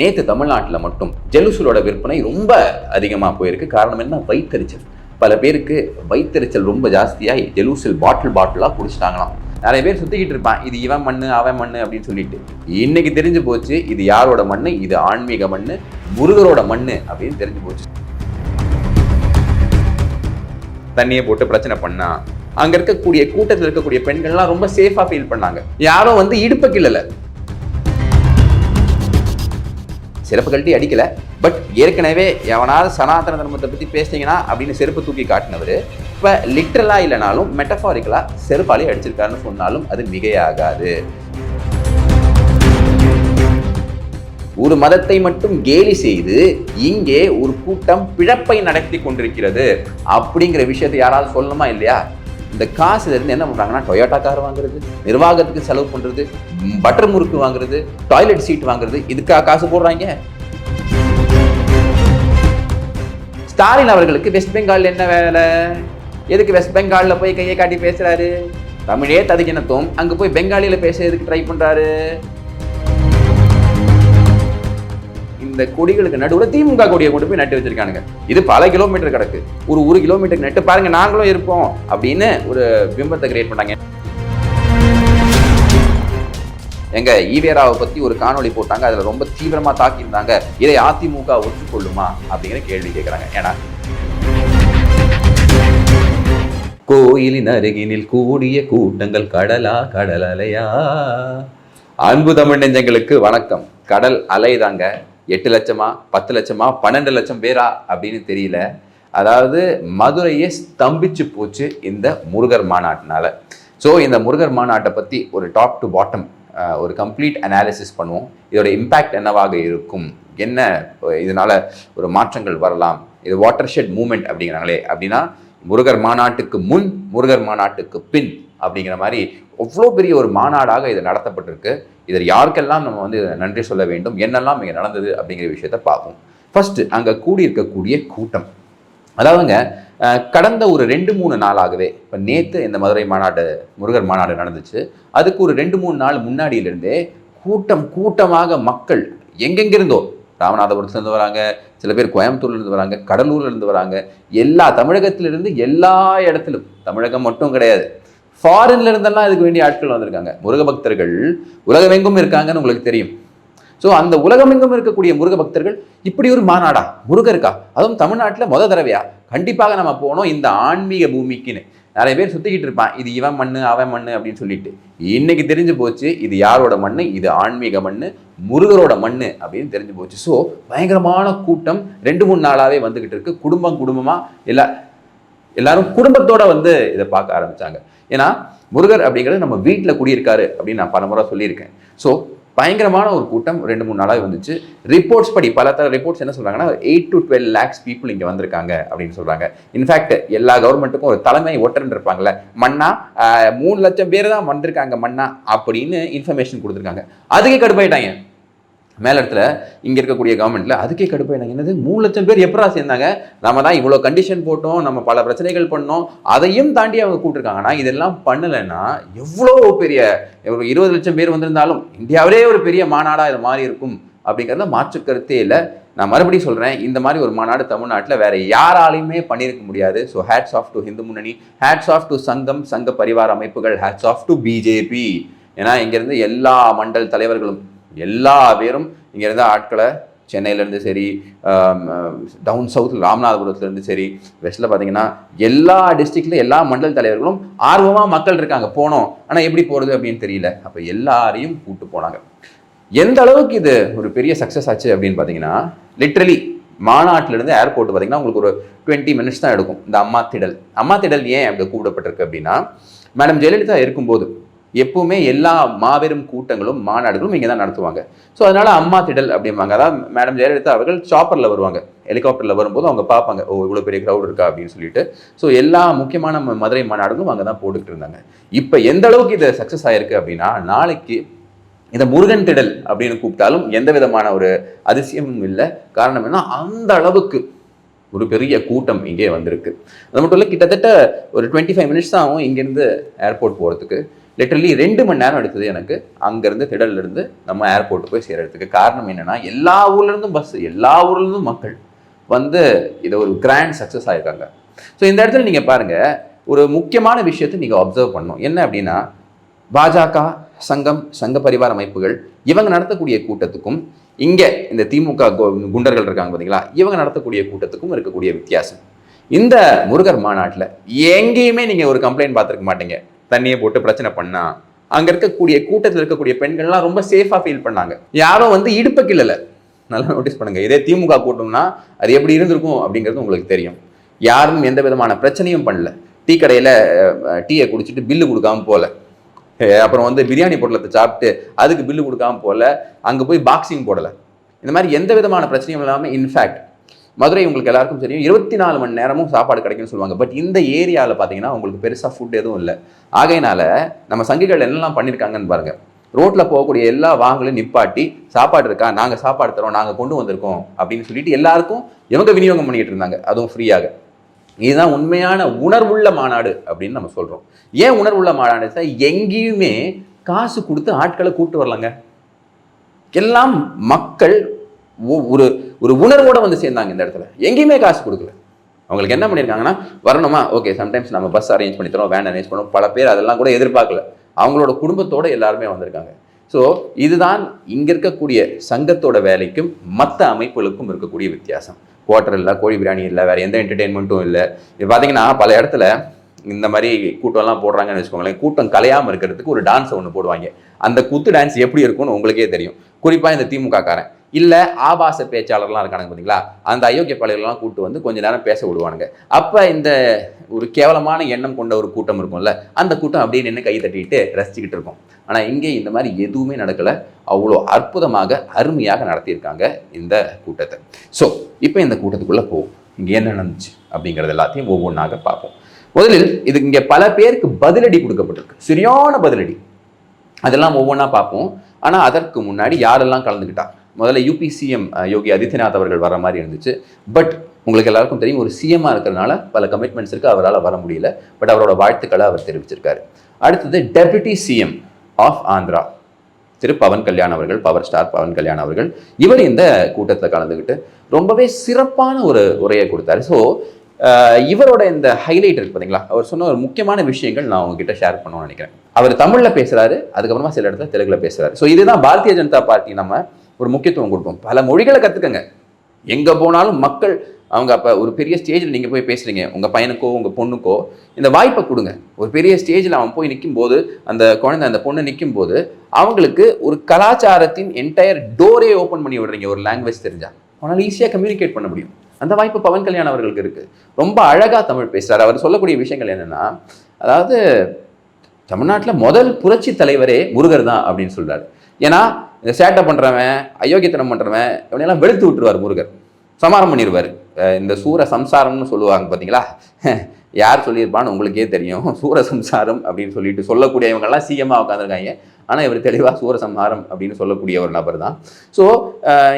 நேற்று தமிழ்நாட்டில் மட்டும் ஜெலுசுலோட விற்பனை ரொம்ப அதிகமாக போயிருக்கு. காரணம் என்ன? வயிற்றெரிச்சல் பல பேருக்கு வயிற்றெரிச்சல் ரொம்ப ஜாஸ்தியாகி ஜெலுசில் பாட்டில் பாட்டிலாக குடிச்சிட்டாங்களாம். நிறைய பேர் சுற்றிக்கிட்டு இருப்பான். இது இவன் மண்ணு அவன் மண்ணு அப்படின்னு சொல்லிட்டு. இன்னைக்கு தெரிஞ்சு போச்சு இது யாரோட மண்ணு? இது ஆன்மீக மண்ணு முருகரோட மண்ணு அப்படின்னு தெரிஞ்சு போச்சு. தண்ணியை போட்டு பிரச்சனை பண்ணா அங்க இருக்கக்கூடிய கூட்டத்தில் இருக்கக்கூடிய பெண்கள்லாம் ரொம்ப சேஃபா ஃபீல் பண்ணாங்க. யாரும் வந்து இடுப்ப கிள்ளல. செருப்பு கழட்டி அடிக்கல. பட் ஏற்கனவே எவனாவது சனாதன தர்மத்தை பத்தி பேசுனீங்கன்னா அப்படின்னு செருப்பு தூக்கி காட்டினவர் இப்ப லிட்டரலா இல்லைனாலும் மெட்டபாரிக்கலா செருப்பாலே அடிச்சிருக்காருன்னு சொன்னாலும் அது மிகையாகாது. ஒரு மதத்தை மட்டும் கேலி செய்து இங்கே ஒரு கூட்டம் பிழப்பை நடத்தி கொண்டிருக்கிறது அப்படிங்கிற விஷயத்தை யாராவது சொல்லணுமா இல்லையா? இந்த காசுல இருந்து என்ன பண்றாங்கன்னா டொயோட்டா கார் வாங்குறது நிர்வாகத்துக்கு செலவு பண்றது பட்டர் முறுக்கு வாங்குறது டாய்லெட் சீட் வாங்குறது இதுக்கா காசு போடுறாங்க. ஸ்டாலின் அவர்களுக்கு வெஸ்ட் பெங்கால் என்ன வேலை? எதுக்கு வெஸ்ட் பெங்கால்ல போய் கையை காட்டி பேசுறாரு? தமிழே ததுக்கினத்தும் அங்க போய் பெங்காலியில பேச எதுக்கு ட்ரை பண்றாரு? இந்த கொடிகளுக்கு நடுவில் திமுக கொடியை கொண்டு போய் நட்டு வச்சிருக்கானுங்க. இது பல கிலோமீட்டர் கிடக்கு. ஒரு ஒரு கிலோமீட்டருக்கு நட்டு பாருங்க நாங்களும் இருப்போம் அப்படின்னு ஒரு பிம்பத்தை கிரியேட் பண்ணாங்க எங்க ஈவேராவை பத்தி ஒரு காணொளி போட்டாங்க அதுல ரொம்ப தீவிரமா தாக்கியிருந்தாங்க. இதை அதிமுக ஒத்துக்கொள்ளுமா அப்படிங்கிற கேள்வி கேட்கிறாங்க ஏன்னா கோயிலின் அருகினில் கூடிய கூட்டங்கள் கடலா கடல் அலையா அன்பு தமிழ் நெஞ்சங்களுக்கு வணக்கம். கடல் அலைதாங்க. எட்டு லட்சமா பத்து லட்சமா பன்னெண்டு லட்சம் பேரா அப்படின்னு தெரியல. அதாவது மதுரையே ஸ்தம்பிச்சு போச்சு இந்த முருகர் மாநாட்டினால. ஸோ இந்த முருகர் மாநாட்டை பற்றி ஒரு டாப் டு பாட்டம் ஒரு கம்ப்ளீட் அனாலிசிஸ் பண்ணுவோம். இதோட இம்பேக்ட் என்னவாக இருக்கும்? என்ன இதனால் ஒரு மாற்றங்கள் வரலாம்? இது வாட்டர் ஷெட் மூமெண்ட் அப்படிங்கிறாங்களே. அப்படின்னா முருகர் மாநாட்டுக்கு முன் முருகர் மாநாட்டுக்கு பின் அப்படிங்கிற மாதிரி அவ்வளோ பெரிய ஒரு மாநாடாக இது நடத்தப்பட்டிருக்கு. இதில் யாருக்கெல்லாம் நம்ம வந்து நன்றி சொல்ல வேண்டும் என்னெல்லாம் இங்கே நடந்தது அப்படிங்கிற விஷயத்த பார்ப்போம். ஃபஸ்ட்டு அங்கே கூடியிருக்கக்கூடிய கூட்டம். அதாவதுங்க கடந்த ஒரு ரெண்டு மூணு நாளாகவே இப்போ நேற்று இந்த மதுரை மாநாடு முருகர் மாநாடு நடந்துச்சு. அதுக்கு ஒரு ரெண்டு மூணு நாள் முன்னாடியிலிருந்தே கூட்டம் கூட்டமாக மக்கள் எங்கெங்கிருந்தோ ராமநாதபுரத்துலேருந்து வராங்க சில பேர் கோயம்புத்தூர்லேருந்து வராங்க கடலூர்லேருந்து வராங்க எல்லா தமிழகத்திலிருந்து எல்லா இடத்திலும் தமிழகம் மட்டும் கிடையாது ஃபாரின்ல இருந்தெல்லாம் இதுக்கு வேண்டிய ஆட்கள் வந்திருக்காங்க. முருக பக்தர்கள் உலகமெங்கும் இருக்காங்கன்னு உங்களுக்கு தெரியும். ஸோ அந்த உலகமெங்கும் இருக்கக்கூடிய முருக பக்தர்கள் இப்படி ஒரு மாநாடா? முருகருக்கா அதுவும் தமிழ்நாட்டில் முத தடவையா? கண்டிப்பாக நம்ம போனோம் இந்த ஆன்மீக பூமிக்குன்னு. நிறைய பேர் சுத்திக்கிட்டு இருப்பான். இது இவன் மண்ணு அவன் மண்ணு அப்படின்னு சொல்லிட்டு. இன்னைக்கு தெரிஞ்சு போச்சு இது யாரோட மண்ணு? இது ஆன்மீக மண்ணு முருகரோட மண்ணு அப்படின்னு தெரிஞ்சு போச்சு. ஸோ பயங்கரமான கூட்டம். ரெண்டு மூணு நாளாகவே வந்துகிட்டு இருக்கு. குடும்பம் குடும்பமாக எல்லா எல்லாரும் குடும்பத்தோட வந்து இதை பார்க்க ஆரம்பிச்சாங்க. ஏன்னா முருகர் அப்படிங்கிறது நம்ம வீட்டில் குடியிருக்காரு அப்படின்னு நான் பல முறை சொல்லியிருக்கேன். ஸோ பயங்கரமான ஒரு கூட்டம் ரெண்டு மூணு நாளாக வந்துச்சு ரிப்போர்ட்ஸ் படி பல தர ரிப்போர்ட்ஸ் என்ன சொல்கிறாங்கன்னா eight to twelve lakhs people இங்கே வந்திருக்காங்க அப்படின்னு சொல்கிறாங்க இன்ஃபேக்ட் எல்லா கவர்மெண்ட்டுக்கும் ஒரு தலைமை ஒற்றன் இருப்பாங்கல்ல. மண்ணா மூணு லட்சம் பேர் தான் வந்திருக்காங்க மண்ணா அப்படின்னு இன்ஃபர்மேஷன் கொடுத்துருக்காங்க. அதுக்கே கடுப்பாயிட்டாங்க. மேல இடத்துல இருக்கக்கூடிய கவர்மெண்ட்டில் அதுக்கே கடுப்பாயிட்டாங்க என்னது? மூணு லட்சம் பேர் எப்பரா சேர்ந்தாங்க? நம்ம தான் இவ்வளோ கண்டிஷன் போட்டோம் நம்ம பல பிரச்சனைகள் பண்ணோம் அதையும் தாண்டி அவங்க கூப்பிட்டுருக்காங்கன்னா இதெல்லாம் பண்ணலைன்னா எவ்வளோ பெரிய ஒரு இருபது லட்சம் பேர் வந்திருந்தாலும் இந்தியாவிலே ஒரு பெரிய மாநாடாக இது மாதிரி இருக்கும் அப்படிங்கிறத மாற்று கருத்தே இல்லை. நான் மறுபடியும் சொல்கிறேன் இந்த மாதிரி ஒரு மாநாடு தமிழ்நாட்டில் வேற யாராலையுமே பண்ணியிருக்க முடியாது. So hats off to Hindu Munnani hats off to சங்கம் சங்க பரிவார அமைப்புகள் ஹேட்ஸ் ஆஃப் டு பிஜேபி ஏன்னா இங்கேருந்து எல்லா மண்டல் தலைவர்களும் எல்லா பேரும் இங்கே இருந்த ஆட்களை சென்னையிலேருந்து சரி டவுன் சவுத் ராமநாதபுரத்துலேருந்து சரி வெஸ்ட்டில் பார்த்தீங்கன்னா எல்லா டிஸ்ட்ரிக்டில் எல்லா மண்டல் தலைவர்களும் ஆர்வமாக மக்கள் இருக்காங்க போனோம். ஆனால் எப்படி போகிறது அப்படின்னு தெரியல. அப்போ எல்லாரையும் கூப்பிட்டு போனாங்க. எந்த அளவுக்கு இது ஒரு பெரிய சக்ஸஸ் ஆச்சு அப்படின்னு பார்த்தீங்கன்னா லிட்ரலி மாநாட்டிலிருந்து ஏர்போர்ட் பார்த்தீங்கன்னா உங்களுக்கு ஒரு டுவெண்ட்டி மினிட்ஸ் தான் எடுக்கும். இந்த அம்மா திடல். அம்மா திடல் ஏன் அப்படி கூப்பிடப்பட்டிருக்கு அப்படின்னா மேடம் ஜெயலலிதா இருக்கும்போது எப்பவுமே எல்லா மாபெரும் கூட்டங்களும் மாநாடுகளும் இங்கே தான் நடத்துவாங்க. ஸோ அதனால அம்மா திடல் அப்படிம்பாங்க. அதாவது மேடம் ஜெயலலிதா அவர்கள் சாப்பரில் வருவாங்க. ஹெலிகாப்டரில் வரும்போது அவங்க பார்ப்பாங்க ஓ இவ்வளோ பெரிய க்ரௌட் இருக்கா? அப்படின்னு சொல்லிட்டு. ஸோ எல்லா முக்கியமான ம- மதுரை மாநாடுகளும் அங்கே தான் போட்டுக்கிட்டு இருந்தாங்க. இப்போ எந்த அளவுக்கு இது சக்ஸஸ் ஆயிருக்கு அப்படின்னா நாளைக்கு இந்த முருகன் திடல் அப்படின்னு கூப்பிட்டாலும் எந்த விதமான ஒரு அதிசயமும் இல்லை. காரணம் என்ன அந்த அளவுக்கு ஒரு பெரிய கூட்டம் இங்கே வந்திருக்கு. அது மட்டும் இல்லை கிட்டத்தட்ட ஒரு டுவெண்ட்டி ஃபைவ் மினிட்ஸ் தான் ஆகும் இங்கேருந்து ஏர்போர்ட் போகிறதுக்கு லிட்டரலி ரெண்டு மணி நேரம் எடுத்தது எனக்கு. அங்கேருந்து திடல்லேருந்து நம்ம ஏர்போர்ட் போய் சேர்றதுக்கு. காரணம் என்னன்னா எல்லா ஊர்லேருந்தும் பஸ் எல்லா ஊர்லேருந்தும் மக்கள் வந்து இதை ஒரு கிராண்ட் சக்ஸஸ் ஆகிருக்காங்க ஸோ இந்த இடத்துல நீங்கள் பாருங்கள் ஒரு முக்கியமான விஷயத்தை நீங்கள் அப்சர்வ் பண்ணணும். என்ன அப்படின்னா பாஜக சங்கம் சங்க பரிவார அமைப்புகள் இவங்க நடத்தக்கூடிய கூட்டத்துக்கும் இங்கே இந்த திமுக குண்டர்கள் இருக்காங்க பார்த்தீங்களா இவங்க நடத்தக்கூடிய கூட்டத்துக்கும் இருக்கக்கூடிய வித்தியாசம். இந்த முருகர் மாநாட்டில் எங்கேயுமே நீங்கள் ஒரு கம்ப்ளைண்ட் பார்த்துருக்க மாட்டீங்க. தண்ணியை போட்டு பிரச்சனை பண்ணா அங்க இருக்கக்கூடிய கூட்டத்தில் இருக்கக்கூடிய பெண்கள்லாம் ரொம்ப சேஃபா ஃபீல் பண்ணாங்க. யாரும் வந்து இடுப்ப கிள்ளல. நல்லா நோட்டீஸ் பண்ணுங்க. இதே திமுக கூட்டம்னா அது எப்படி இருந்திருக்கும் அப்படிங்கிறது உங்களுக்கு தெரியும். யாரும் எந்த விதமான பிரச்சனையும் பண்ணல. டீ கடையில டீயை குடிச்சிட்டு பில்லு கொடுக்காம போல. அப்புறம் வந்து பிரியாணி பொட்டலத்தை சாப்பிட்டு அதுக்கு பில்லு கொடுக்காம போல. அங்க போய் பாக்ஸிங் போடல. இந்த மாதிரி எந்த விதமான பிரச்சனையும் இல்லாமல் இன்ஃபேக்ட் மதுரை உங்களுக்கு எல்லாருக்கும் தெரியும். இருபத்தி நாலு மணி நேரமும் சாப்பாடு கிடைக்கும்னு சொல்லுவாங்க. பட் இந்த ஏரியாவில் பார்த்தீங்கன்னா உங்களுக்கு பெருசாக ஃபுட் எதுவும் இல்லை. ஆகையினால நம்ம சங்கிகள் என்னெல்லாம் பண்ணியிருக்காங்கன்னு பாருங்க. ரோட்டில் போகக்கூடிய எல்லா வாங்கலையும் நிப்பாட்டி சாப்பாடு இருக்கா? நாங்கள் சாப்பாடு தரோம் நாங்கள் கொண்டு வந்திருக்கோம் அப்படின்னு சொல்லிட்டு எல்லாருக்கும் இவங்க விநியோகம் பண்ணிட்டு இருந்தாங்க. அதுவும் ஃப்ரீயாக இதுதான் உண்மையான உணர்வுள்ள மாநாடு அப்படின்னு நம்ம சொல்கிறோம் ஏன் உணர்வுள்ள மாநாடு சார் எங்கேயுமே காசு கொடுத்து ஆட்களை கூப்பிட்டு வரலங்க. எல்லாம் மக்கள் ஒரு ஒரு உணர்வோட வந்து சேர்ந்தாங்க இந்த இடத்துல. எங்கேயுமே காசு கொடுக்கல. அவங்களுக்கு என்ன பண்ணியிருக்காங்கன்னா வரணுமா? ஓகே சம்டைம்ஸ் நம்ம பஸ் அரேஞ்ச் பண்ணி தரோம் வேன் அரேஞ்ச் பண்ணுவோம் பல பேர் அதெல்லாம் கூட எதிர்பார்க்கல. அவங்களோட குடும்பத்தோட எல்லாருமே வந்திருக்காங்க. ஸோ இதுதான் இங்கே இருக்கக்கூடிய சங்கத்தோட வேலைக்கும் மற்ற அமைப்புகளுக்கும் இருக்கக்கூடிய வித்தியாசம். குவார்டர் இல்லை கோழி பிரியாணி இல்லை வேறு எந்த என்டர்டெயின்மெண்ட்டும் இல்லை. இது பார்த்தீங்கன்னா பல இடத்துல இந்த மாதிரி கூட்டம்லாம் போடுறாங்கன்னு வச்சுக்கோங்களேன். கூட்டம் கலையாமல் இருக்கிறதுக்கு ஒரு டான்ஸ் ஒன்று போடுவாங்க. அந்த குத்து டான்ஸ் எப்படி இருக்கும்னு உங்களுக்கே தெரியும். குறிப்பாக இந்த திமுக காரன் இல்லை ஆபாச பேச்சாளர்லாம் இருக்கானுங்க பார்த்தீங்களா அந்த அயோக்கிய பழையெல்லாம் கூட்டு வந்து கொஞ்ச நேரம் பேச விடுவானுங்க. அப்போ இந்த ஒரு கேவலமான எண்ணம் கொண்ட ஒரு கூட்டம் இருக்கும்ல அந்த கூட்டம் அப்படியே நின்று கை தட்டிட்டு ரசிச்சுக்கிட்டு இருக்கும். ஆனால் இங்கே இந்த மாதிரி எதுவுமே நடக்கலை. அவ்வளோ அற்புதமாக அருமையாக நடத்தியிருக்காங்க இந்த கூட்டத்தை. ஸோ இப்போ இந்த கூட்டத்துக்குள்ளே போவோம் இங்கே என்ன நடந்துச்சு அப்படிங்கிறது எல்லாத்தையும் ஒவ்வொன்றாக பார்ப்போம். முதலில் இது இங்கே பல பேருக்கு பதிலடி கொடுக்கப்பட்டிருக்கு. சரியான பதிலடி. அதெல்லாம் ஒவ்வொன்றா பார்ப்போம். ஆனால் அதற்கு முன்னாடி யாரெல்லாம் கலந்துக்கிட்டா? முதல்ல யூபி சிஎம் யோகி ஆதித்யநாத் அவர்கள் வர மாதிரி இருந்துச்சு. பட் உங்களுக்கு எல்லாருக்கும் தெரியும் ஒரு சிஎம்மாக இருக்கிறனால பல கமிட்மெண்ட்ஸ் இருக்கு அவரால் வர முடியல. பட் அவரோட வாழ்த்துக்களை அவர் தெரிவிச்சிருக்காரு. அடுத்தது deputy CM of Andhra Thiru Pawan Kalyan அவர்கள் பவர் ஸ்டார் பவன் கல்யாண் அவர்கள். இவர் இந்த கூட்டத்தில் கலந்துக்கிட்டு ரொம்பவே சிறப்பான ஒரு உரையை கொடுத்தாரு. ஸோ இவரோட இந்த ஹைலைட் இருக்கு பார்த்தீங்களா அவர் சொன்ன ஒரு முக்கியமான விஷயங்கள் நான் உங்ககிட்ட ஷேர் பண்ணணும்னு நினைக்கிறேன். அவர் தமிழில் பேசுகிறாரு அதுக்கப்புறமா சில இடத்துல தெலுங்கில் பேசுகிறாரு ஸோ இதுதான் பாரதிய ஜனதா பார்ட்டி நம்ம ஒரு முக்கியத்துவம் கொடுப்போம். பல மொழிகளை கற்றுக்கங்க எங்கே போனாலும் மக்கள் அவங்க அப்போ ஒரு பெரிய ஸ்டேஜில் நீங்கள் போய் பேசுறீங்க. உங்கள் பையனுக்கோ உங்கள் பொண்ணுக்கோ இந்த வாய்ப்பை கொடுங்க. ஒரு பெரிய ஸ்டேஜில் அவன் போய் நிற்கும் போது அந்த குழந்தை அந்த பொண்ணு நிற்கும் போது அவங்களுக்கு ஒரு கலாச்சாரத்தின் என்டையர் டோரே ஓப்பன் பண்ணி விடுறீங்க ஒரு லாங்குவேஜ் தெரிஞ்சால் அவனால் ஈஸியாக கம்யூனிகேட் பண்ண முடியும். அந்த வாய்ப்பு பவன் கல்யாண் அவர்களுக்கு இருக்குது ரொம்ப அழகாக தமிழ் பேசுகிறார் அவர் சொல்லக்கூடிய விஷயங்கள் என்னென்னா அதாவது தமிழ்நாட்டில் முதல் புரட்சி தலைவரே முருகர் தான் அப்படின்னு சொல்கிறார் ஏன்னா இந்த சேட்டை பண்ணுறவன் அயோக்கியத்தனம் பண்ணுறவன் இவனையெல்லாம் வெளுத்து விட்டுருவார் முருகர். சமாரம் பண்ணிடுவார் இந்த சூர சம்சாரம்னு சொல்லுவாங்க பார்த்தீங்களா யார் சொல்லியிருப்பான்னு உங்களுக்கே தெரியும். சூரசம்சாரம் அப்படின்னு சொல்லிட்டு சொல்லக்கூடியவங்கெல்லாம் சிஎம்மாக உட்காந்துருக்காங்க ஆனால் இவர் தெளிவாக சூரசம்ஹாரம் அப்படின்னு சொல்லக்கூடிய ஒரு நபர் தான். ஸோ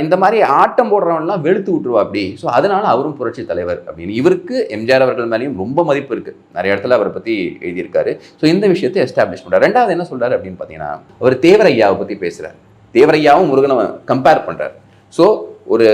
இந்த மாதிரி ஆட்டம் போடுறவன்லாம் வெளுத்து விட்டுருவா அப்படி. ஸோ அதனால அவரும் புரட்சி தலைவர் அப்படின்னு. இவருக்கு எம்ஜிஆர் அவர்கள் மேலேயும் ரொம்ப மதிப்பு இருக்குது நிறைய இடத்துல அவரை பற்றி எழுதியிருக்காரு. ஸோ இந்த விஷயத்தை எஸ்டாப்ளிஷ் பண்ணுறாரு ரெண்டாவது என்ன சொல்கிறாரு அப்படின்னு பார்த்தீங்கன்னா அவர் தேவரையாவை பற்றி பேசுகிறார் தேவரையாவும் முருகனை கம்பேர் பண்ணுறார் ஸோ ஒரு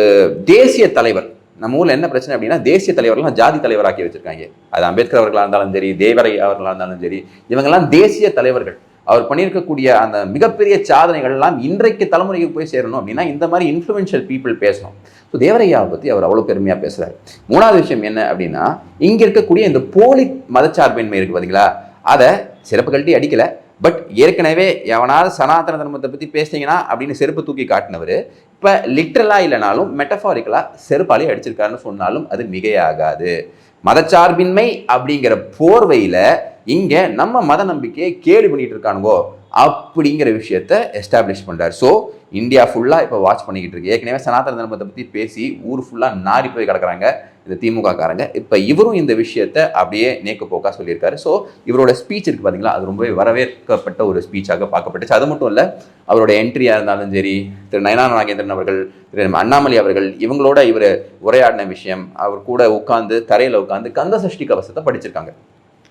தேசிய தலைவர் நம்ம ஊரில் என்ன பிரச்சனை அப்படின்னா தேசிய தலைவர்கள்லாம் ஜாதி தலைவராக்கி வச்சிருக்காங்க. அது அம்பேத்கர் அவர்களாக இருந்தாலும் சரி தேவரை அவர்களாக இருந்தாலும் சரி இவங்கெல்லாம் தேசிய தலைவர்கள். அவர் பண்ணியிருக்கக்கூடிய அந்த மிகப்பெரிய சாதனைகள்லாம் இன்றைக்கு தலைமுறைக்கு போய் சேரணும் அப்படின்னா இந்த மாதிரி இன்ஃப்ளூயன்ஷியல் பீப்புள் பேசணும். ஸோ தேவரையாவை பற்றி அவர் அவ்வளோ பெருமையாக பேசுகிறார் மூணாவது விஷயம் என்ன அப்படின்னா இங்கே இருக்கக்கூடிய இந்த போலி மதச்சார்பின்மை இருக்குது பார்த்தீங்களா அதை சிறப்பு கழட்டி அடிக்கல. பட் ஏற்கனவே எவனாவது சனாதன தர்மத்தை பற்றி பேசுனீங்கன்னா அப்படின்னு செருப்பு தூக்கி காட்டினவர் இப்போ லிட்ரலாக இல்லைனாலும் மெட்டஃபாரிக்கலாக செருப்பாலே அடிச்சிருக்காருன்னு சொன்னாலும் அது மிகையாகாது. மதச்சார்பின்மை அப்படிங்கிற போர்வையில் இங்கே நம்ம மத நம்பிக்கையை கேடு பண்ணிட்டு இருக்கானுங்கோ. அப்படிங்கிற விஷயத்த எஸ்டாப்ளிஷ் பண்ணுறாரு ஸோ இந்தியா ஃபுல்லாக இப்போ வாட்ச் பண்ணிக்கிட்டு இருக்கு. ஏற்கனவே சனாதன தர்மத்தை பற்றி பேசி ஊர் ஃபுல்லாக நாரி போய் கிடக்குறாங்க இந்த திமுக காரங்க இப்போ இவரும் இந்த விஷயத்த அப்படியே நேக்கு போக்கா சொல்லியிருக்காரு. ஸோ இவரோட ஸ்பீச் இருக்கு பார்த்தீங்களா அது ரொம்பவே வரவேற்கப்பட்ட ஒரு ஸ்பீச்சாக பார்க்கப்பட்டுச்சு. அது மட்டும் இல்லை அவரோட என்ட்ரியாக இருந்தாலும் சரி திரு நயனா நாகேந்திரன் அவர்கள் திரு அண்ணாமலை அவர்கள் இவங்களோட இவர் உரையாடின விஷயம் அவர் கூட உட்காந்து தரையில் உட்காந்து கந்த சஷ்டி கவசத்தை படிச்சிருக்காங்க.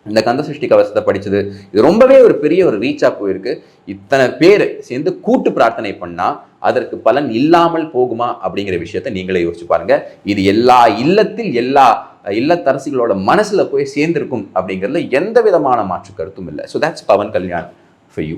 இந்த கந்த சஷ்டி கவசத்தை படிச்சது. இது ரொம்பவே ஒரு பெரிய ஒரு ரீச்சா போயிருக்கு. இத்தனை பேர் சேர்ந்து கூட்டு பிரார்த்தனை பண்ணா அதற்கு பலன் இல்லாமல் போகுமா அப்படிங்கிற விஷயத்த நீங்களே யோசிச்சு பாருங்க. இது எல்லா இல்லத்தில் எல்லா இல்லத்தரசிகளோட மனசுல போய் சேர்ந்திருக்கும் அப்படிங்கிறதுல எந்த விதமான மாற்று கருத்தும் இல்லை. So that's Pawan Kalyan for you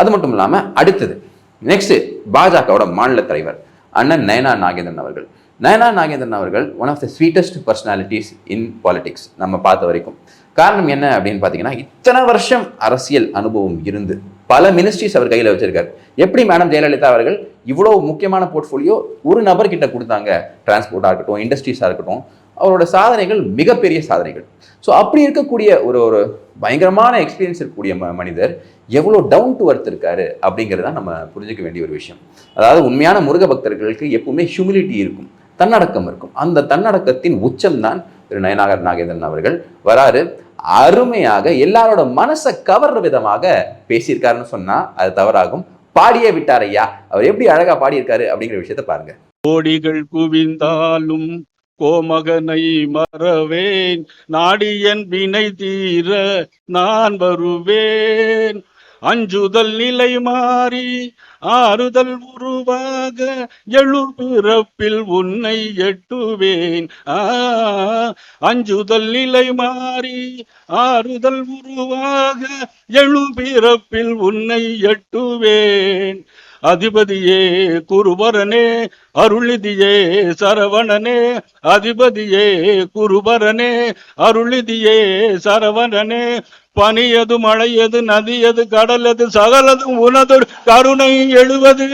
அது மட்டும் இல்லாமல் அடுத்தது நெக்ஸ்ட் பாஜகவோட மாநில தலைவர் அண்ணன் நயனா நாகேந்திரன் அவர்கள். நயனா நாகேந்திரன் அவர்கள் one of the sweetest personalities in politics நம்ம பார்த்த வரைக்கும். காரணம் என்ன அப்படின்னு பார்த்தீங்கன்னா இத்தனை வருஷம் அரசியல் அனுபவம் இருந்து பல மினிஸ்ட்ரிஸ் அவர் கையில் வச்சிருக்காரு. எப்படி மேடம் ஜெயலலிதா அவர்கள் இவ்வளோ முக்கியமான போர்ட்ஃபோலியோ ஒரு நபர்கிட்ட கொடுத்தாங்க? டிரான்ஸ்போர்ட்டாக இருக்கட்டும் இண்டஸ்ட்ரீஸாக இருக்கட்டும் அவரோட சாதனைகள் மிகப்பெரிய சாதனைகள். ஸோ அப்படி இருக்கக்கூடிய ஒரு ஒரு பயங்கரமான எக்ஸ்பீரியன்ஸ் இருக்கக்கூடிய ம மனிதர் எவ்வளோ டவுன் டு அர்த் இருக்காரு அப்படிங்கிறத நம்ம புரிஞ்சிக்க வேண்டிய ஒரு விஷயம். அதாவது உண்மையான முருக பக்தர்களுக்கு எப்பவுமே ஹியூமிலிட்டி இருக்கும் தன்னடக்கம் இருக்கும். அந்த தன்னடக்கத்தின் உச்சம்தான் திரு நயனாகர் நாகேந்திரன் அவர்கள். வராரு அருமையாக எல்லாரோட மனசை கவர்ற விதமாக பேசியிருக்காருன்னு சொன்னா அது தவறாகும். பாடியே விட்டார் ஐயா. அவர் எப்படி அழகா பாடியிருக்காரு அப்படிங்கிற விஷயத்த பாருங்க. கோடிகள் குவிந்தாலும் கோமகனை மறவேன். நாடியன் வினை தீர நான் வருவேன். அஞ்சுதல் நிலை மாறி ஆறுதல் உருவாக எழு பிறப்பில் உன்னை எட்டுவேன். ஆ அஞ்சுதல் நிலை மாறி ஆறுதல் உருவாக எழு பிறப்பில் உன்னை எட்டுவேன். அதிபதியே குருவரனே அருளிதியே சரவணனே. அதிபதியே குருவரனே அருளிதியே சரவணனே. பனி எது மழை எது நதி எது கடல் எது சகலதும் உனதொரு கருணை எழுவது.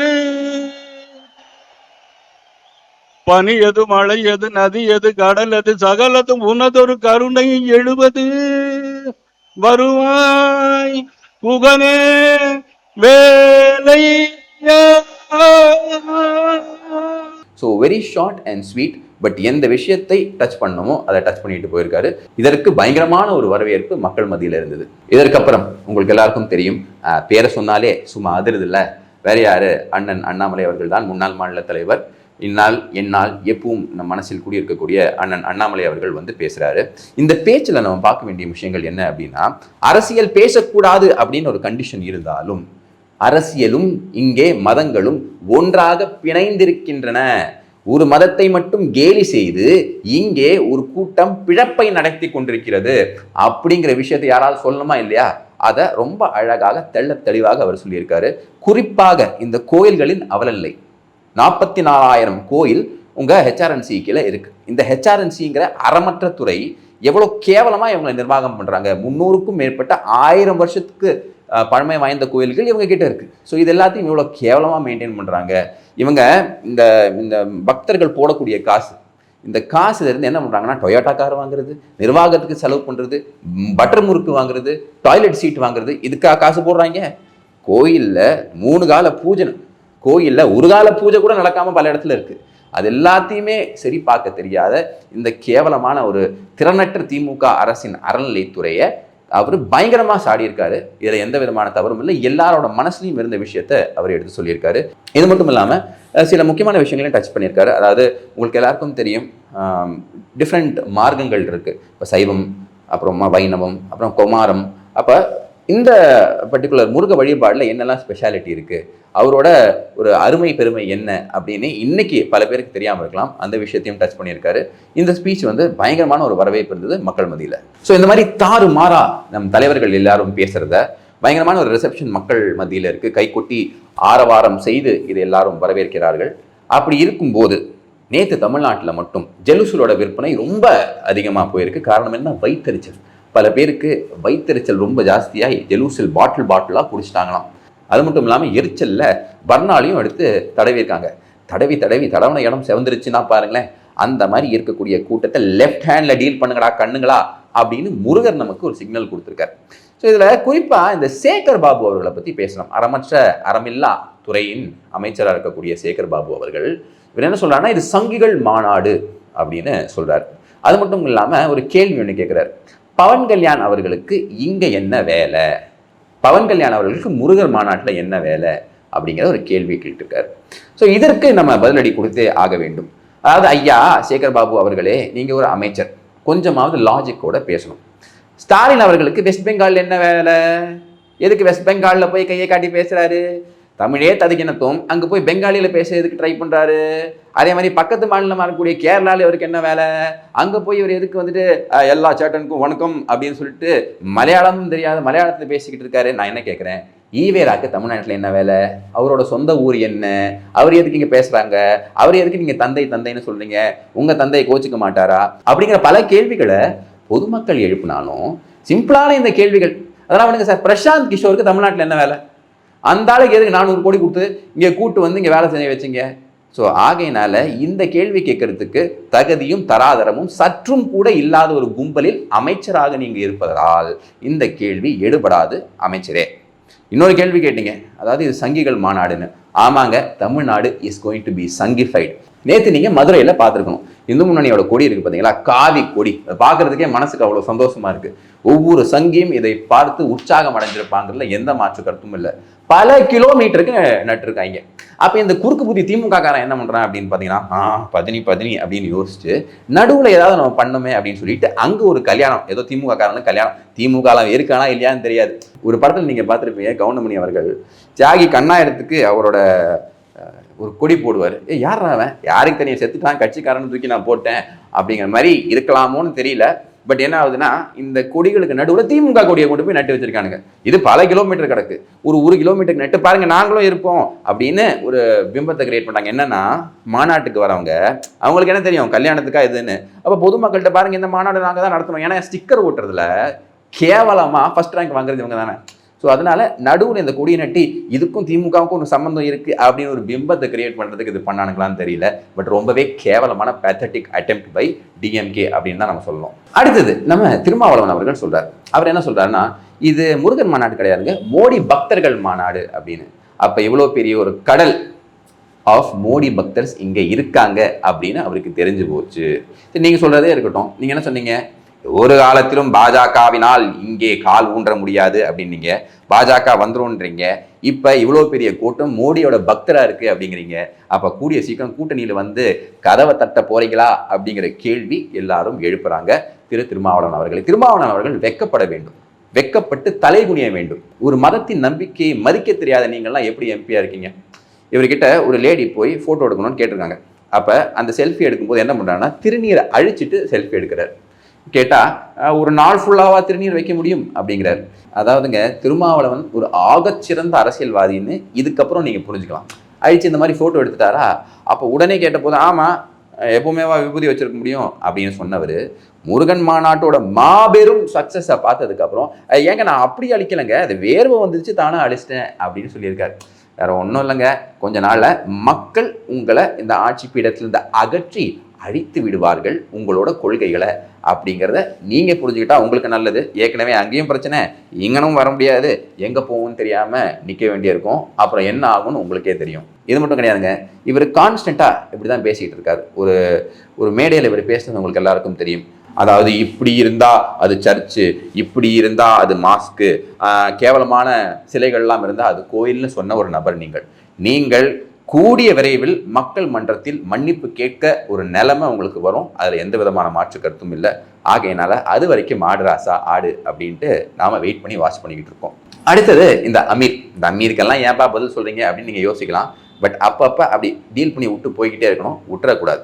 பனி எது மழை எது நதி எது கடல் எது சகலதும் உனதொரு கருணை எழுவது. வருவாய் புகனே வேலை so very short and sweet but எந்த விஷயத்தை டச் பண்ணணுமோ அதை டச் பண்ணிட்டு போயிருக்காரு. இதற்கு பயங்கரமான ஒரு வரவேற்பு மக்கள் மத்தியில் இருந்தது. இதற்கப்புறம் உங்களுக்கு எல்லாருக்கும் தெரியும் பேரை சொன்னாலே சும்மா அதிருது இல்லை வேற யாரு? அண்ணன் அண்ணாமலை அவர்கள் தான் முன்னாள் மாநில தலைவர். இந்நாள் என்னால் எப்பவும் நம் மனசில் கூடியிருக்கக்கூடிய அண்ணன் அண்ணாமலை அவர்கள் வந்து பேசுறாரு. இந்த பேச்சில் நம்ம பார்க்க வேண்டிய விஷயங்கள் என்ன அப்படின்னா அரசியல் பேசக்கூடாது அப்படின்னு ஒரு கண்டிஷன் இருந்தாலும் அரசியலும் இங்கே மதங்களும் ஒன்றாக பிணைந்திருக்கின்றன. ஒரு மதத்தை மட்டும் கேலி செய்து இங்கே ஒரு கூட்டம் பிழப்பை நடத்தி கொண்டிருக்கிறது அப்படிங்கிற விஷயத்தை யாராவது சொல்லணுமா இல்லையா? அதை ரொம்ப அழகாக தெள்ள தெளிவாக அவர் சொல்லியிருக்காரு. குறிப்பாக இந்த கோயில்களின் அவலல்லை. நாற்பத்தி நாலாயிரம் கோயில் உங்கள் ஹெச்ஆர்என்சி கீழே இருக்கு. இந்த ஹெச்ஆர்என்சிங்கிற அறமற்ற துறை எவ்வளோ கேவலமாக இவங்களை நிர்வாகம் பண்ணுறாங்க முன்னூறுக்கும் மேற்பட்ட ஆயிரம் வருஷத்துக்கு பழமை வாய்ந்த கோயில்கள் இவங்க கிட்ட இருக்கு. ஸோ இது எல்லாத்தையும் இவ்வளோ கேவலமாக மெயின்டைன் பண்ணுறாங்க இவங்க இந்த இந்த பக்தர்கள் போடக்கூடிய காசு. இந்த காசுலேருந்து என்ன பண்ணுறாங்கன்னா டொயோட்டா கார் வாங்குறது நிர்வாகத்துக்கு செலவு பண்ணுறது பட்டர் முறுக்கு வாங்குறது டாய்லெட் சீட் வாங்குறது இதுக்காக காசு போடுறாங்க. கோயிலில் மூணு கால பூஜை கோயிலில் ஒரு கால பூஜை கூட நடக்காமல் பல இடத்துல இருக்குது அது எல்லாத்தையுமே சரி பார்க்க தெரியாத இந்த கேவலமான ஒரு திறனற்ற திமுக அரசின் அறநிலைத்துறையை அவர் பயங்கரமாக சாடியிருக்காரு. இதில் எந்த விதமான தவறும் இல்லை. எல்லாரோட மனசுலையும் இருந்த விஷயத்த அவர் எடுத்து சொல்லியிருக்காரு. இது மட்டும் இல்லாமல் சில முக்கியமான விஷயங்களையும் டச் பண்ணியிருக்காரு. அதாவது உங்களுக்கு எல்லாருக்கும் தெரியும் டிஃப்ரெண்ட் மார்க்கங்கள் இருக்குது இப்போ சைவம் அப்புறமா வைணவம் அப்புறம் குமாரம். அப்போ இந்த பர்டிகுலர் முருக வழிபாடில் என்னெல்லாம் ஸ்பெஷாலிட்டி இருக்குது அவரோட ஒரு அருமை பெருமை என்ன அப்படின்னு இன்னைக்கு பல பேருக்கு தெரியாமல் இருக்கலாம். அந்த விஷயத்தையும் டச் பண்ணியிருக்காரு. இந்த ஸ்பீச் வந்து பயங்கரமான ஒரு வரவேற்பு இருந்தது மக்கள் மத்தியில். ஸோ இந்த மாதிரி தாறு மாறா நம் தலைவர்கள் எல்லாரும் பேசுறத பயங்கரமான ஒரு ரிசப்ஷன் மக்கள் மத்தியில் இருக்கு. கைகொட்டி ஆரவாரம் செய்து இது எல்லாரும் வரவேற்கிறார்கள். அப்படி இருக்கும்போது நேற்று தமிழ்நாட்டில் மட்டும் ஜெலுசலோட விற்பனை ரொம்ப அதிகமாக போயிருக்கு. காரணம் என்ன? வயிற்றெரிச்சல் பல பேருக்கு வயிற்றெரிச்சல் ரொம்ப ஜாஸ்தியாகி ஜெலூசில் பாட்டில் பாட்டிலாக குடிச்சிட்டாங்களாம். அது மட்டும் இல்லாமல் எரிச்சலில் பர்னாலையும் எடுத்து தடவியிருக்காங்க. தடவி தடவி தடவன இடம் செவந்துருச்சுன்னா பாருங்களேன். அந்த மாதிரி இருக்கக்கூடிய கூட்டத்தை லெஃப்ட் ஹேண்டில் டீல் பண்ணுங்கடா கண்ணுங்களா அப்படின்னு முருகர் நமக்கு ஒரு சிக்னல் கொடுத்துருக்காரு. ஸோ இதில் குறிப்பாக இந்த சேகர் பாபு அவர்களை பற்றி பேசணும் அறமற்ற அறமில்லா துறையின் அமைச்சராக இருக்கக்கூடிய சேகர் பாபு அவர்கள் இவர் என்ன சொல்கிறாருன்னா இது சங்கிகள் மாநாடு அப்படின்னு சொல்கிறார் அது மட்டும் இல்லாமல் ஒரு கேள்வி ஒன்று கேட்குறாரு பவன் கல்யாண் அவர்களுக்கு இங்கே என்ன வேலை? பவன் கல்யாண் அவர்களுக்கு முருகர் மாநாட்டில் என்ன வேலை அப்படிங்கிற ஒரு கேள்வி கேட்டிருக்காரு. ஸோ இதற்கு நம்ம பதிலடி கொடுத்தே ஆக வேண்டும். அதாவது ஐயா சேகர் பாபு அவர்களே நீங்கள் ஒரு அமைச்சர். கொஞ்சமாவது லாஜிக்கோட பேசணும். ஸ்டாலின் அவர்களுக்கு வெஸ்ட் பெங்கால் என்ன வேலை? எதுக்கு வெஸ்ட் பெங்காலில் போய் கையை காட்டி பேசுகிறாரு தமிழே ததுக்கினத்தும் அங்கே போய் பெங்காலியில பேசுறதுக்கு ட்ரை பண்ணுறாரு அதே மாதிரி பக்கத்து மாநிலமாக இருக்கக்கூடிய கேரளாவில் இவருக்கு என்ன வேலை? அங்கே போய் இவர் எதுக்கு வந்துட்டு எல்லா சேட்டனுக்கும் வணக்கம் அப்படின்னு சொல்லிட்டு மலையாளமும் தெரியாத மலையாளத்தில் பேசிக்கிட்டு இருக்காரு. நான் என்ன கேட்குறேன் ஈவேராக்கு தமிழ்நாட்டில் என்ன வேலை? அவரோட சொந்த ஊர் என்ன? அவர் எதுக்கு இங்கே பேசுகிறாங்க அவர் எதுக்கு நீங்கள் தந்தை தந்தைன்னு சொல்கிறீங்க உங்கள் தந்தையை கோச்சிக்க மாட்டாரா? அப்படிங்கிற பல கேள்விகளை பொதுமக்கள் எழுப்பினாலும் சிம்பிளான இந்த கேள்விகள் அதெல்லாம் அவனுக்கு சார் பிரசாந்த் கிஷோருக்கு தமிழ்நாட்டில் என்ன வேலை? அந்த ஆளுக்கு எதுக்கு நானூறு கோடி கொடுத்து இங்கே கூட்டு வந்து இங்கே வேலை செய்ய வச்சுங்க? ஸோ ஆகையினால இந்த கேள்வி கேட்கறதுக்கு தகுதியும் தராதரமும் சற்றும் கூட இல்லாத ஒரு கும்பலில் அமைச்சராக நீங்கள் இருப்பதால் இந்த கேள்வி எடுபடாது அமைச்சரே. இன்னொரு கேள்வி கேட்டீங்க. அதாவது இது சங்கிகள் மாநாடுன்னு. ஆமாங்க Tamil Nadu is going to be sanghified நேற்று நீங்கள் மதுரையில் பார்த்துருக்கணும். இந்து முன்னணியோட கொடி இருக்கு பார்த்தீங்களா காவி கொடி. அதை பார்க்கறதுக்கே மனசுக்கு அவ்வளோ சந்தோஷமா இருக்கு. ஒவ்வொரு சங்கியும் இதை பார்த்து உற்சாகம் அடைஞ்சிருப்பாங்கல்ல எந்த மாற்று கருத்தும் இல்லை. பல கிலோமீட்டருக்கு நட்டுருக்காங்க. அப்போ இந்த குறுக்கு புத்தி திமுக காரன் என்ன பண்ணுறான் அப்படின்னு பார்த்தீங்கன்னா ஆ பதினி பதினி அப்படின்னு யோசிச்சு நடுவில் ஏதாவது நம்ம பண்ணுமே அப்படின்னு சொல்லிட்டு அங்கே ஒரு கல்யாணம் ஏதோ திமுக காரன் கல்யாணம் திமுகலாம் இருக்கானா இல்லையான்னு தெரியாது. ஒரு படத்தில் நீங்கள் பார்த்துருப்பீங்க கவுண்டமணி அவர்கள் தியாகி கண்ணாயிரத்துக்கு அவரோட ஒரு கொடி போடுவார். ஏ யார் அவன்? யாருக்கு தனியாக செத்துட்டான்? கட்சிக்காரன்னு தூக்கி நான் போட்டேன். அப்படிங்கிற மாதிரி இருக்கலாமோன்னு தெரியல. பட் என்ன ஆகுதுன்னா இந்த கொடிகளுக்கு நடுவில் திமுக கொடியை கொண்டு போய் நட்டு வச்சிருக்கானுங்க. இது பல கிலோமீட்டர் கிடக்கு. ஒரு ஒரு கிலோமீட்டருக்கு நட்டு பாருங்க நாங்களும் இருப்போம் அப்படின்னு ஒரு பிம்பத்தை கிரியேட் பண்ணாங்க என்னன்னா மாநாட்டுக்கு வரவங்க அவங்களுக்கு என்ன தெரியும்? கல்யாணத்துக்கா இதுன்னு. அப்போ பொதுமக்கள்கிட்ட பாருங்க இந்த மாநாடு நாங்கள் தான் நடத்தணும். ஏன்னா ஸ்டிக்கர் ஓட்டுறதுல கேவலமாக ஃபர்ஸ்ட் ரேங்க் வாங்குறது இவங்க தானே ஸோ அதனால நடுவில் இந்த கொடியை நட்டி இதுக்கும் திமுகவுக்கும் ஒரு சம்மந்தம் இருக்கு அப்படின்னு ஒரு பிம்பத்தை கிரியேட் பண்றதுக்கு இது பண்ணானுங்களான்னு தெரியல. பட் ரொம்பவே கேவலமான பேத்தட்டிக் அட்டெம்ப்ட் பை டிஎம்கே அப்படின்னு தான் நம்ம சொல்லணும். அடுத்தது நம்ம திருமாவளவன் அவர்கள் சொல்றாரு. அவர் என்ன சொல்றாருன்னா இது முருகன் மாநாடு கிடையாதுங்க மோடி பக்தர்கள் மாநாடு அப்படின்னு. அப்ப இவ்வளோ பெரிய ஒரு கடல் ஆஃப் மோடி பக்தர்ஸ் இங்கே இருக்காங்க அப்படின்னு அவருக்கு தெரிஞ்சு போச்சு. சரி, சொல்கிறதே இருக்கட்டும். நீங்கள் என்ன சொன்னீங்க? ஒரு காலத்திலும் பாஜகவினால் இங்கே கால் ஊன்ற முடியாது அப்படின்னீங்க. பாஜக வந்துரும்ன்றீங்க இப்போ இவ்வளோ பெரிய கூட்டம் மோடியோட பக்தராக இருக்குது அப்படிங்கிறீங்க. அப்போ கூடிய சீக்கிரம் கூட்டணியில் வந்து கதவை தட்ட போகிறீங்களா அப்படிங்கிற கேள்வி எல்லாரும் எழுப்புறாங்க. திரு திருமாவளவன் அவர்களை. திருமாவளவன் அவர்கள் வெக்கப்பட வேண்டும். வெக்கப்பட்டு தலைகுனிய வேண்டும். ஒரு மதத்தின் நம்பிக்கையை மதிக்க தெரியாத நீங்கள்லாம் எப்படி எம்பியாக இருக்கீங்க? இவர்கிட்ட ஒரு லேடி போய் ஃபோட்டோ எடுக்கணும்னு கேட்டிருக்காங்க. அப்போ அந்த செல்ஃபி எடுக்கும்போது என்ன பண்ணுறாங்கன்னா திருநீரை அழிச்சிட்டு செல்ஃபி எடுக்கிறார். கேட்டால் ஒரு நாள் ஃபுல்லாவா திருநீர் வைக்க முடியும்? அப்படிங்கிறார். அதாவதுங்க திருமாவளவன் ஒரு ஆகச்சிறந்த அரசியல்வாதின்னு இதுக்கப்புறம் நீங்கள் புரிஞ்சுக்கலாம். அழிச்சு இந்த மாதிரி ஃபோட்டோ எடுத்துட்டாரா? அப்போ உடனே கேட்ட போதும் ஆமாம் எப்பவுமேவா விபூதி வச்சிருக்க முடியும்? அப்படின்னு சொன்னவர் முருகன் மாநாட்டோட மாபெரும் சக்ஸஸை பார்த்ததுக்கப்புறம் ஏங்க நான் அப்படி அழிக்கலைங்க. அது வேர்வை வந்துச்சு தானே அழிச்சிட்டேன். அப்படின்னு சொல்லியிருக்காரு. வேற ஒன்றும் இல்லைங்க. கொஞ்ச நாளில் மக்கள் உங்களை இந்த ஆட்சி பீடத்திலிருந்து அகற்றி அழித்து விடுவார்கள் உங்களோட கொள்கைகளை அப்படிங்கிறத நீங்கள் புரிஞ்சுக்கிட்டா உங்களுக்கு நல்லது. ஏற்கனவே அங்கேயும் பிரச்சனை இங்கனும் வர முடியாது. எங்கே போகும்னு தெரியாமல் நிற்க வேண்டியிருக்கும். அப்புறம் என்ன ஆகும்னு உங்களுக்கே தெரியும். இது மட்டும் கிடையாதுங்க. இவர் கான்ஸ்டண்ட்டாக இப்படி தான் பேசிக்கிட்டு இருக்கார். ஒரு ஒரு மேடையில் இவர் பேசுனது உங்களுக்கு எல்லாருக்கும் தெரியும். அதாவது இப்படி இருந்தால் அது சர்ச்சு இப்படி இருந்தால் அது மாஸ்க்கு கேவலமான சிலைகள்லாம் இருந்தால் அது கோயில்னு சொன்ன ஒரு நபர் நீங்கள். நீங்கள் கூடிய விரைவில் மக்கள் மன்றத்தில் மன்னிப்பு கேட்க ஒரு நிலைமை உங்களுக்கு வரும். அதில் எந்த விதமான மாற்று கருத்தும் இல்லை. ஆகையினால அது வரைக்கும் ஆடு ராசா ஆடு அப்படின்ட்டு நாம வெயிட் பண்ணி வாட்ச் பண்ணிக்கிட்டு இருக்கோம். அடுத்தது இந்த அமீர். இந்த அமீருக்கெல்லாம் ஏன்பா பதில் சொல்றீங்க அப்படின்னு நீங்க யோசிக்கலாம். பட் அப்பப்போ அப்படி டீல் பண்ணி விட்டு போய்கிட்டே இருக்கணும். விட்டுறக்கூடாது.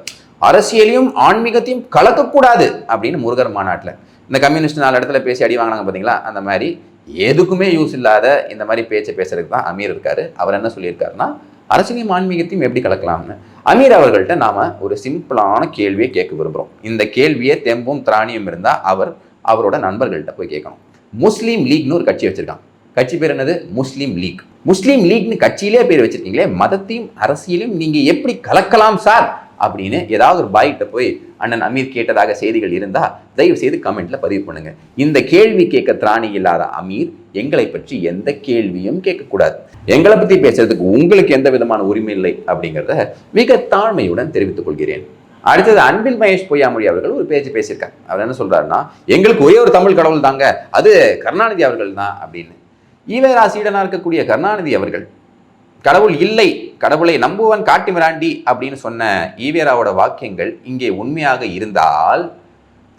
அரசியலையும் ஆன்மீகத்தையும் கலக்கக்கூடாது அப்படின்னு முருகர் மாநாட்டில். இந்த கம்யூனிஸ்ட் நாலு இடத்துல பேசி அடி வாங்கினாங்க பார்த்தீங்களா அந்த மாதிரி எதுக்குமே யூஸ் இல்லாத இந்த மாதிரி பேச்சை பேசுறதுக்கு தான் அமீர் இருக்காரு. அவர் என்ன சொல்லியிருக்காருன்னா அரசியலையும் ஆன்மீகத்தையும் எப்படி கலக்கலாம்னு? அமீர் அவர்கள்ட்ட நாம ஒரு சிம்பிளான கேள்வியை கேட்க விரும்புகிறோம் இந்த கேள்வியை தெம்பும் திராணியும் இருந்தால் அவர் அவரோட நண்பர்கள்ட்ட போய் கேட்கணும். முஸ்லீம் லீக்னு ஒரு கட்சி வச்சிருக்காங்க. கட்சி பேர் என்னது? முஸ்லீம் லீக். முஸ்லீம் லீக்னு கட்சியிலே பேர் வச்சிருக்கீங்களே மதத்தையும் அரசியலையும் நீங்க எப்படி கலக்கலாம் சார்? அப்படின்னு ஏதாவது ஒரு பாய்கிட்ட போய் அண்ணன் அமீர் கேட்டதாக செய்திகள் இருந்தால் தயவு செய்து கமெண்ட்ல பதிவு பண்ணுங்க. இந்த கேள்வி கேட்க திராணி இல்லாத அமீர் எங்களை பற்றி எந்த கேள்வியும் கேட்கக்கூடாது. எங்களை பற்றி பேசுறதுக்கு உங்களுக்கு எந்த விதமான உரிமை இல்லை அப்படிங்கிறத மிக தாழ்மையுடன் தெரிவித்துக் கொள்கிறேன். அடுத்தது அன்பில் மகேஷ் பொய்யாமொழி அவர்கள் ஒரு பேச்சு பேசியிருக்காங்க அவர் என்ன சொல்றாருன்னா எங்களுக்கு ஒரே ஒரு தமிழ் கடவுள் தாங்க அது கருணாநிதி அவர்கள் தான் அப்படின்னு. ஈவேரா இருக்கக்கூடிய கருணாநிதி அவர்கள் கடவுள் இல்லை கடவுளை நம்புவன் காட்டு மிராண்டி அப்படின்னு சொன்ன ஈவேராவோட வாக்கியங்கள் இங்கே உண்மையாக இருந்தால்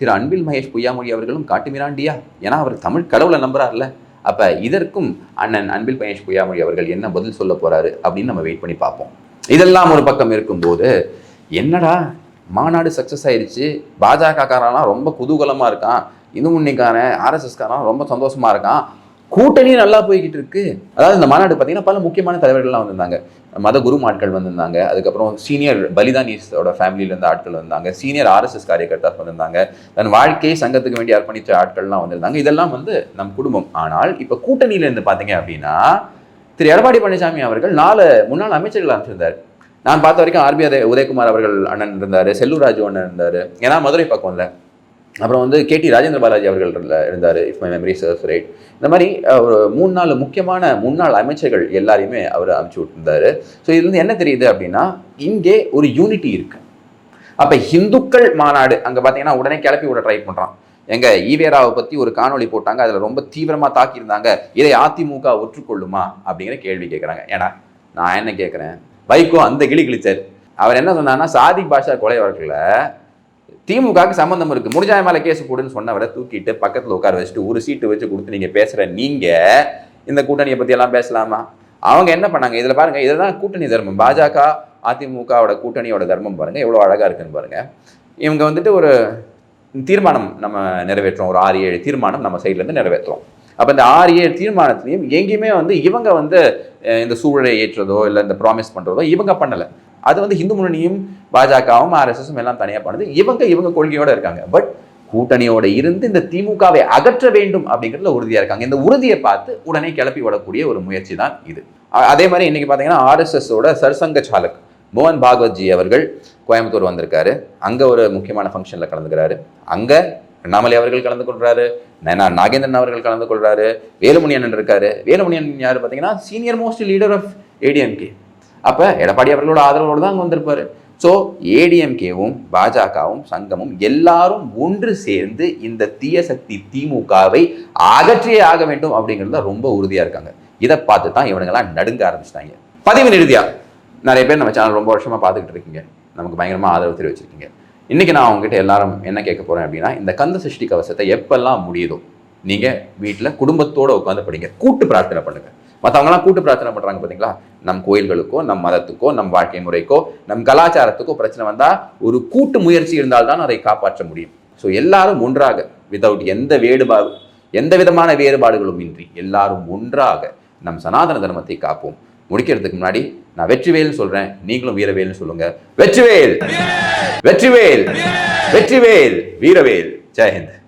திரு அன்பில் மகேஷ் பொய்யாமொழி அவர்களும் காட்டுமிராண்டியா ஏன்னா அவர் தமிழ் கடவுளை நம்புறாருல்ல அப்ப இதற்கும் அண்ணன் அன்பில் மகேஷ் பொய்யாமொழி அவர்கள் என்ன பதில் சொல்ல போறாரு அப்படின்னு நம்ம வெயிட் பண்ணி பார்ப்போம். இதெல்லாம் ஒரு பக்கம் இருக்கும்போது என்னடா மாநாடு சக்ஸஸ் ஆயிடுச்சு பாஜக ரொம்ப குதூகலமா இருக்கான் இந்து முன்னிக்காரன் ஆர்எஸ்எஸ்காரன் ரொம்ப சந்தோஷமா இருக்கான் கூட்டணி நல்லா போய்கிட்டு இருக்கு. அதாவது இந்த மாநாடு பார்த்தீங்கன்னா பல முக்கியமான தலைவர்கள்லாம் வந்திருந்தாங்க. மத குரு ஆட்கள் வந்திருந்தாங்க. அதுக்கப்புறம் சீனியர் பலிதானிஸோட ஃபேமிலியிலேருந்து ஆட்கள் வந்தாங்க. சீனியர் ஆர்எஸ்எஸ் காரியகர்த்தாஸ் வந்திருந்தாங்க. தன் வாழ்க்கையை சங்கத்துக்கு வேண்டி அர்ப்பணித்த ஆட்கள்லாம் வந்திருந்தாங்க. இதெல்லாம் வந்து நம் குடும்பம். ஆனால் இப்போ கூட்டணியிலேருந்து பார்த்தீங்க அப்படின்னா திரு எடப்பாடி பழனிசாமி அவர்கள் நாலு முன்னாள் அமைச்சர்கள் அமைச்சிருந்தார் நான் பார்த்த வரைக்கும் ஆர்பி உதயகுமார் அவர்கள் அண்ணன் இருந்தார் செல்லூர் ராஜு அண்ணன் இருந்தார். ஏன்னா மதுரை பக்கம் இல்லை அப்புறம் வந்து கேடி ராஜேந்திர பாலாஜி அவர்கள் இருந்தார் if my memory serves right இந்த மாதிரி ஒரு மூணு நாலு முக்கியமான முன்னாள் அமைச்சர்கள் எல்லாரையுமே அவர் அனுப்பிச்சு விட்டுருந்தாரு. ஸோ இதுலேருந்து என்ன தெரியுது அப்படின்னா இங்கே ஒரு யூனிட்டி இருக்கு. அப்போ இந்துக்கள் மாநாடு அங்கே பார்த்தீங்கன்னா உடனே கிளப்பி விட ட்ரை பண்ணுறான் எங்க ஈவேராவை பற்றி ஒரு காணொளி போட்டாங்க அதில் ரொம்ப தீவிரமாக தாக்கியிருந்தாங்க. இதை அதிமுக ஒற்றுக்கொள்ளுமா அப்படிங்கிற கேள்வி கேட்குறாங்க ஏன்னா நான் என்ன கேட்குறேன் வைகோ அந்த கிளி கிழிச்சார். அவர் என்ன சொன்னார்னா சாதி பாஷா கொலை வழக்கில் திமுகவுக்கு சம்மந்தம் இருக்கு. முடிஞ்சா மேல கேஸ் போடுன்னு சொன்னவரை தூக்கிட்டு பக்கத்துல உட்கார வச்சுட்டு ஒரு சீட்டு வச்சு கொடுத்து நீங்க பேசுற நீங்க இந்த கூட்டணியை பத்தி எல்லாம் பேசலாமா? அவங்க என்ன பண்ணாங்க? இதுல பாருங்க இதுதான் கூட்டணி தர்மம். பாஜக அதிமுகவோட கூட்டணியோட தர்மம் பாருங்க. எவ்வளவு அழகா இருக்குன்னு பாருங்க. இவங்க வந்துட்டு ஒரு தீர்மானம் நம்ம நிறைவேற்றுறோம் ஒரு ஆறு ஏழு தீர்மானம் நம்ம சைட்லேருந்து நிறைவேற்றுறோம் அப்ப இந்த ஆறு ஏழு தீர்மானத்திலையும் எங்கேயுமே வந்து இவங்க வந்து இந்த சூழலை ஏற்றதோ இல்லை இந்த ப்ராமிஸ் பண்றதோ இவங்க பண்ணலை. அது வந்து இந்து முன்னணியும் பாஜகவும் ஆர்எஸ்எஸும் எல்லாம் தனியாக பண்ணுது. இவங்க இவங்க கொள்கையோடு இருக்காங்க. பட் கூட்டணியோட இருந்து இந்த திமுகவை அகற்ற வேண்டும் அப்படிங்கிறதுல உறுதியாக இருக்காங்க. இந்த உறுதியை பார்த்து உடனே கிளப்பி விடக்கூடிய ஒரு முயற்சி தான் இது. அதே மாதிரி இன்னைக்கு பார்த்தீங்கன்னா ஆர்எஸ்எஸோட சர்சங்க சாலக் மோகன் பாகவத்ஜி அவர்கள் கோயம்புத்தூர் வந்திருக்காரு. அங்கே ஒரு முக்கியமான ஃபங்க்ஷனில் கலந்துக்கிறாரு. அங்கே அண்ணாமலை அவர்கள் கலந்து கொள்றாரு. நயனா நாகேந்திரன் அவர்கள் கலந்து கொள்றாரு. வேலுமணியன் இருக்காரு. வேலுமணியன் யார் பார்த்தீங்கன்னா senior most leader of ADMK அப்போ எடப்பாடி அவர்களோட ஆதரவோடு தான் அங்கே வந்திருப்பாரு. ஸோ ஏடிஎம்கேவும் பாஜகவும் சங்கமும் எல்லாரும் ஒன்று சேர்ந்து இந்த தீய சக்தி திமுகவை அகற்றியே ஆக வேண்டும் அப்படிங்கிறது ரொம்ப உறுதியாக இருக்காங்க. இதை பார்த்து தான் இவனுங்கெல்லாம் நடுங்க ஆரம்பிச்சிட்டாங்க. பதிவு நிறுதியாக நிறைய பேர் நம்ம சேனல் ரொம்ப வருஷமாக பார்த்துக்கிட்டு இருக்கீங்க. நமக்கு பயங்கரமாக ஆதரவு தெரிவிச்சிருக்கீங்க. இன்னைக்கு நான் அவங்ககிட்ட எல்லாரும் என்ன கேட்க போகிறேன் அப்படின்னா இந்த கந்த சஷ்டி கவசத்தை எப்பெல்லாம் முடியுதோ நீங்கள் வீட்டில் குடும்பத்தோடு உட்காந்து படிங்க. கூட்டு பிரார்த்தனை பண்ணுங்கள் மற்றவங்களாம் கூட்டு பிரார்த்தனை பண்ணுறாங்க பார்த்தீங்களா நம் கோயில்களுக்கோ நம் மதத்துக்கோ நம் வாழ்க்கை முறைக்கோ நம் கலாச்சாரத்துக்கோ பிரச்சனை வந்தால் ஒரு கூட்டு முயற்சி இருந்தால்தான் அதை காப்பாற்ற முடியும். ஸோ எல்லாரும் ஒன்றாக விதவுட் எந்த வேறுபாடு எந்த விதமான வேறுபாடுகளும் இன்றி எல்லாரும் ஒன்றாக நம் சனாதன தர்மத்தை காப்போம். முடிக்கிறதுக்கு முன்னாடி நான் வெற்றிவேல்னு சொல்றேன். நீங்களும் வீரவேல்னு சொல்லுங்க. வெற்றிவேல்! வெற்றிவேல்! வெற்றிவேல்! வீரவேல்! ஜெயஹிந்த்